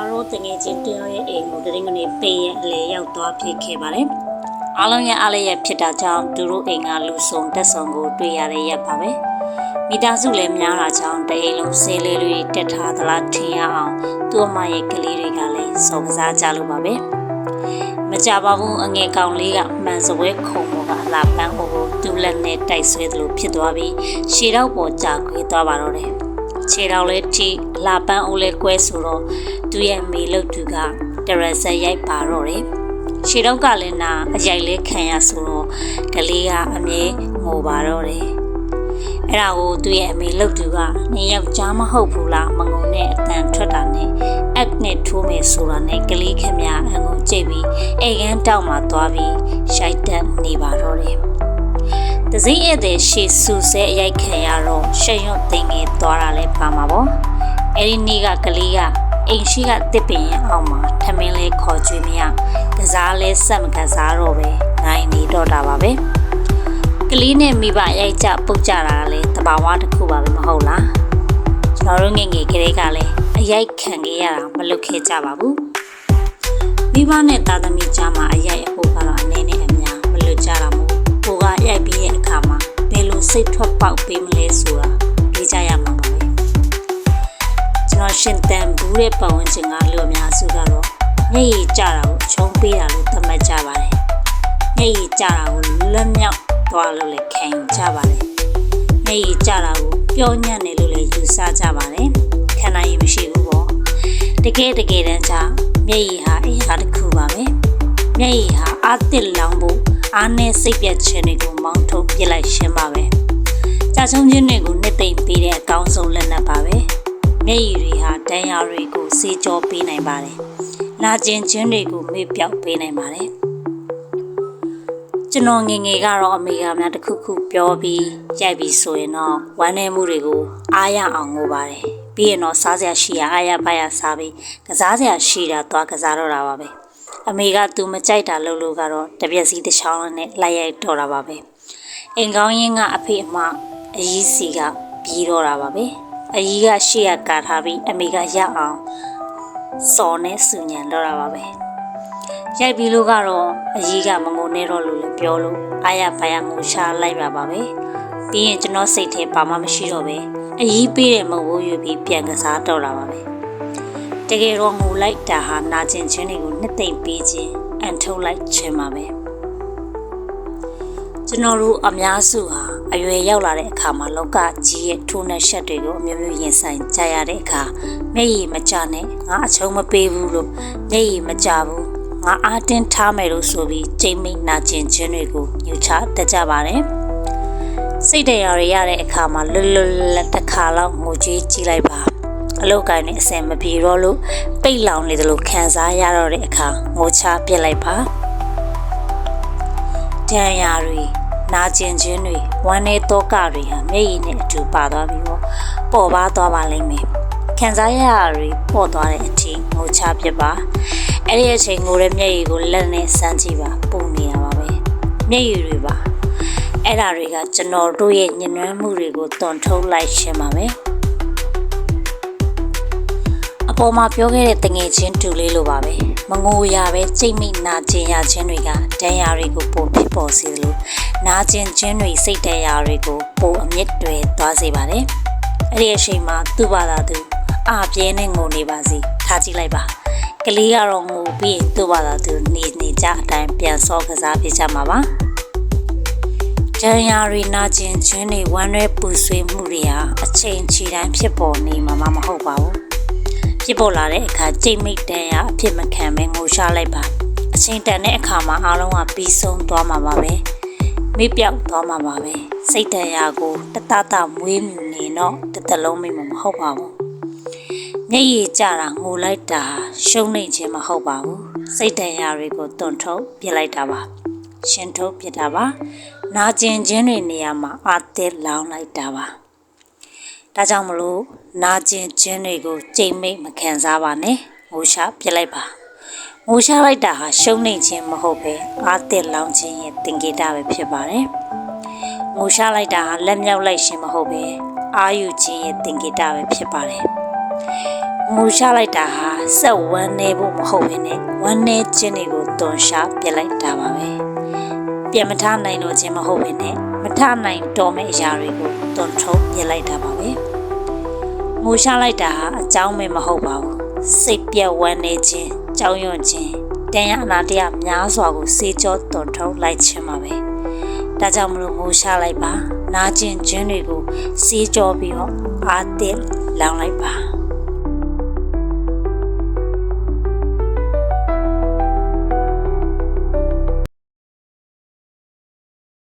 အားလုံးတငယ်ချင်းတယောက်ရဲ့အိမ်ကိုတရင်ကနေပေးရဲ့အလေရောက်သွားဖြစ်ခဲ့ပါတယ်။အားလုံးရဲ့အားလည်းရဲ့ဖြစ်တာကြောင့်သူတို့အိမ်ကလူဆုံတက်ဆုံကိုတွေ့ရတဲ့ရက်ပါပဲ။မိသားစုလည်းများတာကြောင့်တအိမ်လုံးဆေးလေးတွေတက်ထားသလားထင်ရအောင်သူ့အမရဲ့ကလေးတွေကလည်းစော်ကစားကြလို့ပါပဲ။မကြပါဘူးအငယ်ကောင်လေးကမှန်စပွဲခုံပေါ်ကလာပန်းကိုသူ့လက်နဲ့တိုက်ဆွဲသလိုဖြစ်သွားပြီးရှည်တော့ပေါ်ကြာခွေသွားပါတော့တယ်။ ခြေတော်လေးထိလာပန်းအိုးလေးကွဲဆိုတော့သူ့ရဲ့မေလုတ်သူကတရဆက်ရိုက်ပါတော့တယ်။ခြေတော့ကလည်းနာအရိုက်လေးခံရဆိုတော့ကလေးကအမြဲငိုပါတော့တယ်။အဲ့ဒါကိုသူ့ရဲ့အမေလုတ်သူကနေယောက်ျားမဟုတ်ဘူးလားမငုံနဲ့အတန်ထွက်တာနဲ့အက်နဲ့ထိုးမယ်ဆိုတာနဲ့ကလေးခမရအငုံကြိတ်ပြီးအိမ်ကန်းတောက်မှသွားပြီးရှိုက်တက်နေပါတော့တယ်။ တစည်းဧည့်သည်ရှေ့ဆူဆဲအရိုက်ခံရတော့ရှက်ရွံ့သိငယ်သွားတာလဲပါမှာပေါ့အဲ့ဒီနေ့ကကလေးကအိမ်ရှိကတစ်ပင်ရအောင်မှာထမင်းလေးခေါ်ကြွေးမရကစားလဲဆက်မကစားတော့ပဲနိုင်နေတော့တာပါပဲကလေးနဲ့မိဘရိုက်ကြပုတ်ကြတာကလည်းတဘာဝတစ်ခုပါပဲမဟုတ်လားကျွန်တော်တို့ငယ်ငယ်ကလေးကလည်းအရိုက်ခံခဲ့ရတာမလုပ်ခဲ့ကြပါဘူးမိဘနဲ့သားသမီးကြားမှာအရိုက်အဖို့ကတော့အနေနဲ့အများမလွတ်ကြတာမို့ကိုက ရိုက်ပြီးတဲ့အခါမှာဘယ်လိုစိတ်ထွက်ပေါက်ပေးမလဲဆိုတာတွေးကြရမှာပါပဲကျွန်တော်ရှင်တန်ဘူးတဲ့ပတ်ဝန်းကျင်ကလူအများစုကတော့မျက်ရည်ကျတာကိုအချုံးပေးတာလို့သတ်မှတ်ကြပါတယ်မျက်ရည်ကျတာကိုလက်မြောက်သွားလို့လည်းခံယူကြပါတယ်မျက်ရည်ကျတာကိုပျော်ညံ့တယ်လို့လည်းယူဆကြပါတယ်ခံနိုင်ရမရှိဘူးပေါ့တကယ်တကယ်တမ်းကျမျက်ရည်ဟာအရာတစ်ခုပါပဲမျက်ရည်ဟာအာတစ်လောင်ဖို့ အားနဲ့စိတ်ပြတ်ခြင်းတွေကိုမောင်းထုတ်ပြစ်လိုက်ရှင်းပါပဲ။ကြာဆုံးခြင်းတွေကိုနှစ်သိမ့်ပေးတဲ့အကောင်းဆုံးလက်နက်ပါပဲ။မျက်ရည်တွေဟာတန်ရာတွေကိုစေးကြောပေးနိုင်ပါတယ်။နာကျင်ခြင်းတွေကိုမေ့ပြောက်ပေးနိုင်ပါတယ်။ကျွန်တော်ငယ်ငယ်ကတော့အမေကများတစ်ခုခုပြောပြီးရိုက်ပြီးဆိုရင်တော့ဝမ်းနည်းမှုတွေကိုအားရအောင်ငိုပါတယ်။ပြီးရင်တော့စားစရာရှိရအားရပါရစားပြီးကစားစရာရှိတာသွားကစားတော့တာပါပဲ။ အမေကသူမကြိုက်တာလို့လို့ကတော့တပြက်စီတစ်ချောင်းနဲ့လိုက်ရိုက်တော့တာပါပဲအိမ်ကောင်းရင်းကအဖေအမအကြီးစီကပြီးတော့တာပါပဲအကြီးကရှေ့ကကာထားပြီးအမေကရအောင်စော်နဲ့စူညံတော့တာပါပဲရိုက်ပြီးလို့ကတော့အကြီးကမငုံနေတော့လို့လည်းပြောလို့အာရဘာရငိုရှာလိုက်ပါပါပဲပြီးရင်ကျွန်တော်စိတ်ထဲဘာမှမရှိတော့ပဲအကြီးပေးတဲ့မဟုတ်ဘူးယူပြီးပြန်ကစားတော့တာပါပဲ တကယ်တော့ငိုလိုက်တာဟာနာကျင်ခြင်းတွေကိုနှစ်သိမ့်ပေးခြင်းအန်ထုတ်လိုက်ခြင်းပါပဲကျွန်တော်တို့အများစုဟာအရွယ်ရောက်လာတဲ့အခါမှာလောကကြီးရဲ့ထိုးနှက်ချက်တွေကိုအမျိုးမျိုးရင်ဆိုင်ကြရတဲ့အခါမျက်ရည်မကျနဲ့ငါအချုံးမပေးဘူးလို့မျက်ရည်မကျဘူးငါအားတင်းထားမယ်လို့ဆိုပြီးချိန်မိတ်နာကျင်ခြင်းတွေကိုညှို့ချတတ်ကြပါတယ်စိတ်တရားတွေရတဲ့အခါမှာလွတ်လွတ်လပ်လပ်တစ်ခါလောက်ငိုကြွေးကြည့်လိုက်ပါ အလုတ်ကိုင်းနဲ့အစင်မပြေတော့လို့ပိတ်လောင်နေတယ်လို့ခံစားရတော့တဲ့အခါငိုချပြစ်လိုက်ပါတန်ရာတွေနာကျင်ခြင်းတွေဝမ်းနေတော့ကတွေဟာမျက်ရည်နဲ့အတူပါသွားပြီးတော့ပေါ်ပါသွားပါလိမ့်မယ်ခံစားရတာတွေပေါ်သွားတဲ့အထိငိုချပြစ်ပါအဲ့ဒီအချိန်ငိုတဲ့မျက်ရည်ကိုလက်နဲ့စမ်းကြည့်ပါပုံနေတာပါပဲမျက်ရည်တွေပါအဲ့ဒါတွေကကျွန်တော်တို့ရဲ့ညဉ့်နှွမ်းမှုတွေကိုတွန်ထုတ်လိုက်ခြင်းပါပဲ အပေါ်မှာပြောခဲ့တဲ့တငယ်ချင်းတူလေးလိုပါပဲမငိုရပဲကြိတ်မိနာကျင်ရခြင်းတွေကဒဏ်ရာတွေကိုပိုဖြစ်ပေါ်စေလို့နာကျင်ခြင်းတွေစိတ်တရားတွေကိုပိုအမြင့်တွေသွားစေပါတယ်အဲ့ဒီအချိန်မှာသူ့ဘာသာသူအာပြဲနဲ့ငိုနေပါစီထားကြည့်လိုက်ပါကလေးကတော့ငိုပြီးရင်သူ့ဘာသာသူနေနေကြအတိုင်းပြန်စောကစားပြကြမှာပါဒဏ်ရာတွေနာကျင်ခြင်းတွေဝမ်းနည်းပူဆွေးမှုတွေဟာအချိန်ချီတိုင်းဖြစ်ပေါ်နေမှာမဟုတ်ပါဘူး ဖြစ်ပေါ်လာတဲ့အခါကြိတ်မိတ်တန်ရအဖြစ်မခံပဲငိုရှာလိုက်ပါအချိန်တန်တဲ့အခါမှာအားလုံးကပြီးဆုံးသွားမှာပါပဲမိပြောက်သွားမှာပါပဲစိတ်တန်ရကိုတတတမွေးမြူနေတော့တစ်တလုံးမိမမဟုတ်ပါဘူးမျက်ရည်ကျတာငိုလိုက်တာရှုံးနေခြင်းမဟုတ်ပါဘူးစိတ်တန်ရတွေကိုတွန့်ထုတ်ပြစ်လိုက်တာပါရှင်ထုတ်ပြစ်တာပါနာကျင်ခြင်းတွေနေရာမှာအာတစ်လောင်းလိုက်တာပါ ဒါကြောင့်မလို့နာကျင်ခြင်းတွေကိုကြိမ်မိတ်မခံစားပါနဲ့ငိုရှာပြစ်လိုက်ပါငိုရှာလိုက်တာဟာရှုံးနေခြင်းမဟုတ်ပဲအာတစ်လောင်ခြင်းရဲ့တင်ကေတာပဲဖြစ်ပါတယ်ငိုရှာလိုက်တာဟာလက်မြောက်လိုက်ခြင်းမဟုတ်ပဲအာယူခြင်းရဲ့တင်ကေတာပဲဖြစ်ပါတယ်ငငိုရှားလိုက်တာဟာစက်ဝမ်းနေဖို့မဟုတ်ဘဲနဲ့ဝမ်းနေခြင်းတွေကိုတွန်ရှားပြစ်လိုက်တာပါပဲပြန်မထနိုင်လို့ခြင်းမဟုတ်ဘဲနဲ့ မထနိုင်တော့မယ့်အရာတွေကိုတွန်ထုံးပြစ်လိုက်တာပါပဲငိုရှားလိုက်တာဟာအကြောင်းမဲမဟုတ်ပါဘူးစိတ်ပြက်ဝမ်းနေခြင်းကြောက်ရွံ့ခြင်းတန်ရအနာတရားများစွာကိုစေကြောတွန်ထုံးလိုက်ခြင်းပါပဲဒါကြောင့်မလို့ငိုရှားလိုက်ပါနာကျင်ခြင်းတွေကိုစေကြောပြီးတော့အာသစ်လောင်လိုက်ပါ